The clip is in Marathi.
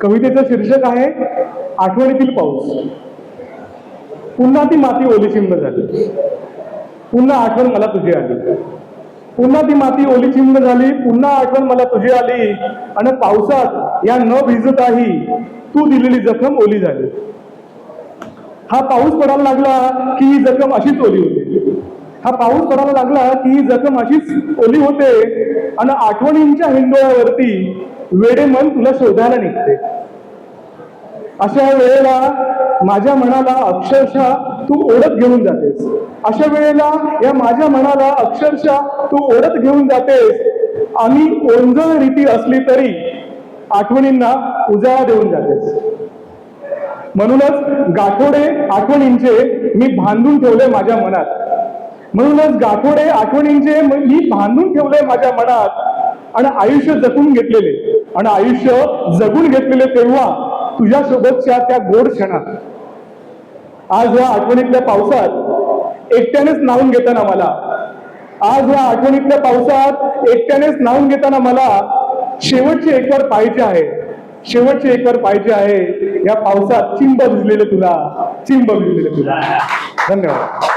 कवितेचं शीर्षक आहे आठवणीतील पाऊस. पुन्हा ती माती ओलीचिंब झाली. पुन्हा आठवण मला तुझी आली. पुन्हा ती माती ओलीचिंब झाली पुन्हा आठवण मला तुझी आली. आणि पावसात या न भिजताही तू दिलेली जखम ओली झाली. हा पाऊस पडायला लागला की ही जखम अशीच ओली होती. हा पाऊस पडायला लागला की ही जखम अशीच ओली होते. आणि आठवणींच्या हिंदोळ्यावरती वेडे मन तुला शोधायला निघते. अशा वेळेला माझ्या मनाला अक्षरशः तू ओढत घेऊन जातेस. अशा वेळेला या माझ्या मनाला अक्षरशः तू ओढत घेऊन जातेस. आम्ही ओंजळ रीती असली तरी आठवणींना उजाळा देऊन जातेस. म्हणूनच गाठोडे आठवणींचे मी बांधून ठेवले माझ्या मनात. म्हणूनच गाठोडे आठवणींचे मी बांधून ठेवले माझ्या मनात. आणि आयुष्य जगून घेतलेले. आणि आयुष्य जगून घेतलेले तेव्हा तुझ्या सोबतच्या त्या गोड क्षणात आज या आठवणीतल्या पावसात एकट्यानेच नावून घेताना मला आज या आठवणीतल्या पावसात एकट्यानेच नावून घेताना मला शेवटची एकवार पाहिजे आहे. शेवटची एकवार पाहिजे आहे. या पावसात चिंब भिजलेले तुला चिंब भिजलेले तुला. धन्यवाद.